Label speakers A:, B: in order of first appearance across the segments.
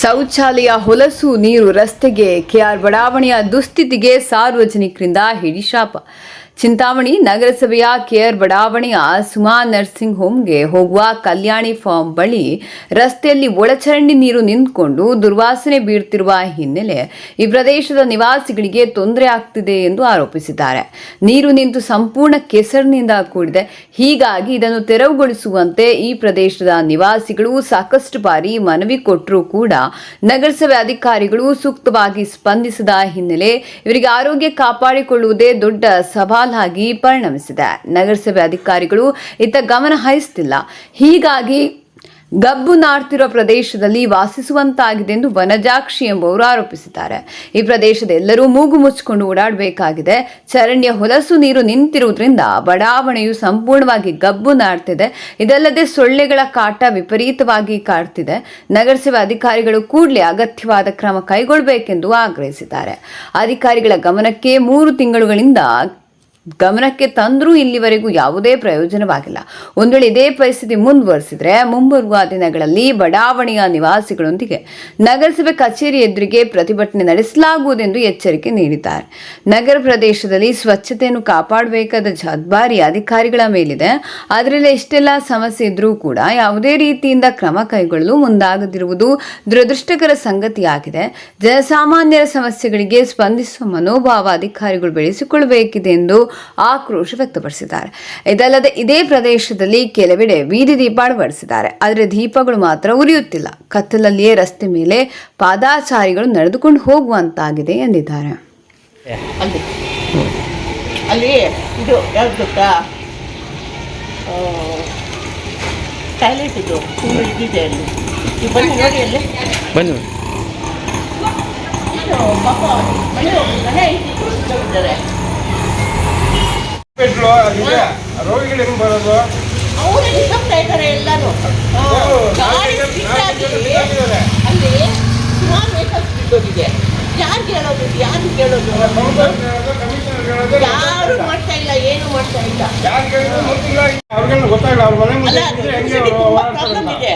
A: ಶೌಚಾಲಯ ಹೊಲಸು ನೀರು ರಸ್ತೆಗೆ ಕೆಆರ್ ಬಡಾವಣೆಯ ದುಸ್ಥಿತಿಗೆ ಸಾರ್ವಜನಿಕರಿಂದ ಹಿಡಿಶಾಪ. ಚಿಂತಾಮಣಿ ನಗರಸಭೆಯ ಕೇರ್ ಬಡಾವಣೆಯ ಸುಮಾ ನರ್ಸಿಂಗ್ ಹೋಮ್ಗೆ ಹೋಗುವ ಕಲ್ಯಾಣಿ ಫಾರ್ಮ್ ಬಳಿ ರಸ್ತೆಯಲ್ಲಿ ಒಳಚರಂಡಿ ನೀರು ನಿಂತ್ಕೊಂಡು ದುರ್ವಾಸನೆ ಬೀಳ್ತಿರುವ ಹಿನ್ನೆಲೆ ಈ ಪ್ರದೇಶದ ನಿವಾಸಿಗಳಿಗೆ ತೊಂದರೆ ಆಗ್ತಿದೆ ಎಂದು ಆರೋಪಿಸಿದ್ದಾರೆ. ನೀರು ನಿಂತು ಸಂಪೂರ್ಣ ಕೆಸರಿನಿಂದ ಕೂಡಿದೆ. ಹೀಗಾಗಿ ಇದನ್ನು ತೆರವುಗೊಳಿಸುವಂತೆ ಈ ಪ್ರದೇಶದ ನಿವಾಸಿಗಳು ಸಾಕಷ್ಟು ಬಾರಿ ಮನವಿ ಕೊಟ್ಟರೂ ಕೂಡ ನಗರಸಭೆ ಅಧಿಕಾರಿಗಳು ಸೂಕ್ತವಾಗಿ ಸ್ಪಂದಿಸದ ಹಿನ್ನೆಲೆ ಇವರಿಗೆ ಆರೋಗ್ಯ ಕಾಪಾಡಿಕೊಳ್ಳುವುದೇ ದೊಡ್ಡ ಸವಾಲಾಗಿ ಪರಿಣಮಿಸಿದೆ. ನಗರಸಭೆ ಅಧಿಕಾರಿಗಳು ಇತ್ತ ಗಮನ ಹರಿಸುತ್ತಿಲ್ಲ ಹೀಗಾಗಿ ಗಬ್ಬು ನಾಡ್ತಿರುವ ಪ್ರದೇಶದಲ್ಲಿ ವಾಸಿಸುವಂತಾಗಿದೆ ಎಂದು ವನಜಾಕ್ಷಿ ಎಂಬುವರು ಆರೋಪಿಸಿದ್ದಾರೆ. ಈ ಪ್ರದೇಶದ ಎಲ್ಲರೂ ಮೂಗು ಮುಚ್ಚಿಕೊಂಡು ಓಡಾಡಬೇಕಾಗಿದೆ. ಚರಣ್ಯ ಹೊಲಸು ನೀರು ನಿಂತಿರುವುದರಿಂದ ಬಡಾವಣೆಯು ಸಂಪೂರ್ಣವಾಗಿ ಗಬ್ಬು ನಾಡ್ತಿದೆ ಇದಲ್ಲದೆ ಸೊಳ್ಳೆಗಳ ಕಾಟ ವಿಪರೀತವಾಗಿ ಕಾಡ್ತಿದೆ. ನಗರಸಭೆ ಅಧಿಕಾರಿಗಳು ಕೂಡಲೇ ಅಗತ್ಯವಾದ ಕ್ರಮ ಕೈಗೊಳ್ಳಬೇಕೆಂದು ಆಗ್ರಹಿಸಿದ್ದಾರೆ. ಅಧಿಕಾರಿಗಳ ಗಮನಕ್ಕೆ ಮೂರು ತಿಂಗಳುಗಳಿಂದ ಗಮನಕ್ಕೆ ತಂದರೂ ಇಲ್ಲಿವರೆಗೂ ಯಾವುದೇ ಪ್ರಯೋಜನವಾಗಿಲ್ಲ. ಒಂದು ವೇಳೆ ಇದೇ ಪರಿಸ್ಥಿತಿ ಮುಂದುವರಿಸಿದರೆ ಮುಂಬರುವ ದಿನಗಳಲ್ಲಿ ಬಡಾವಣೆಯ ನಿವಾಸಿಗಳೊಂದಿಗೆ ನಗರಸಭೆ ಕಚೇರಿ ಎದುರಿಗೆ ಪ್ರತಿಭಟನೆ ನಡೆಸಲಾಗುವುದೆಂದು ಎಚ್ಚರಿಕೆ ನೀಡಿದ್ದಾರೆ. ನಗರ ಪ್ರದೇಶದಲ್ಲಿ ಸ್ವಚ್ಛತೆಯನ್ನು ಕಾಪಾಡಬೇಕಾದ ಜವಾಬ್ದಾರಿ ಅಧಿಕಾರಿಗಳ ಮೇಲಿದೆ. ಅದರಲ್ಲಿ ಎಷ್ಟೆಲ್ಲ ಸಮಸ್ಯೆ ಇದ್ರೂ ಕೂಡ ಯಾವುದೇ ರೀತಿಯಿಂದ ಕ್ರಮ ಕೈಗೊಳ್ಳಲು ಮುಂದಾಗದಿರುವುದು ದುರದೃಷ್ಟಕರ ಸಂಗತಿಯಾಗಿದೆ. ಜನಸಾಮಾನ್ಯರ ಸಮಸ್ಯೆಗಳಿಗೆ ಸ್ಪಂದಿಸುವ ಮನೋಭಾವ ಅಧಿಕಾರಿಗಳು ಬೆಳೆಸಿಕೊಳ್ಳಬೇಕಿದೆ ಎಂದು ಆಕ್ರೋಶ ವ್ಯಕ್ತಪಡಿಸಿದ್ದಾರೆ. ಇದಲ್ಲದೆ ಇದೇ ಪ್ರದೇಶದಲ್ಲಿ ಕೆಲವೆಡೆ ಬೀದಿ ದೀಪ ಅಳವಡಿಸಿದ್ದಾರೆ ಆದರೆ ದೀಪಗಳು ಮಾತ್ರ ಉರಿಯುತ್ತಿಲ್ಲ. ಕತ್ತಲಲ್ಲಿಯೇ ರಸ್ತೆ ಮೇಲೆ ಪಾದಾಚಾರಿಗಳು ನಡೆದುಕೊಂಡು ಹೋಗುವಂತಾಗಿದೆ ಎಂದಿದ್ದಾರೆ.
B: ಅಲ್ಲಿ. ಅಲ್ಲಿ ಇದು ಯಾವ್ದು ಗೊತ್ತಾ? ಟಾಯ್ಲೆಟ್ ಇದು. ತುಂಬ ಇದಿದೆ ಅಲ್ಲಿ. ನೀವು ಬನ್ನಿ ನೋಡಿ ಅಲ್ಲಿ.
C: ಬನ್ನಿ.
B: ಪಾಪ ಮನೆ ಮನೆ ಇದ್ದಾರೆ.
D: ರೋಗಿಗಳು ಹೆಂಗ್ ಬರೋದು?
B: ಅವರು ನಿಂತ್ಕೊಂಡ್ತಾ ಇದ್ದಾರೆ ಎಲ್ಲರೂ. ಗಾಡಿ ಅಲ್ಲಿ ಸುಮಾರು ಬಿದ್ದೋಗಿದೆ. ಯಾರು ಕೇಳೋದು? ಯಾರು ಕೇಳೋದು? ಯಾರು ಮಾಡ್ತಾ ಇಲ್ಲ ಏನು ಮಾಡ್ತಾ ಇಲ್ಲ.
D: ಅವ್ರಿಗೆಲ್ಲ ಗೊತ್ತಾಗಲ್ಲ ಅವ್ರ ಮನೆ ಮುಂದೆ ಹೆಂಗೆ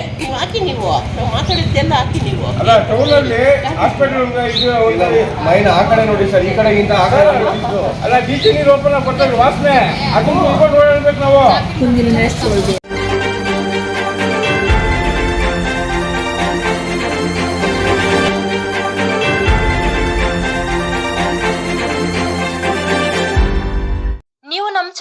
B: ಇದೆ ನೀವು ಹಾಕಿ ನೀವು. ನಾವು ಮಾತಾಡಿದ್ದೆಲ್ಲ ಹಾಕಿ ನೀವು.
D: ಅಲ್ಲ ಟೌನಲ್ಲಿ ಹಾಸ್ಪಿಟಲ್ ಇದು ಒಂದು
E: ಮೈನ್ ಆ ಕಡೆ ನೋಡಿ ಸರ್ ಈ ಕಡೆಗಿಂತ ಆ ಕಡೆ.
D: ಅಲ್ಲ ಡಿಸಿ ನೀರು ಓಪನ್ ವಾಸನೆ. ಅದನ್ನ ನೋಡ್ಕೊಂಡು ಓಡಾಡ್ಬೇಕು ನಾವು.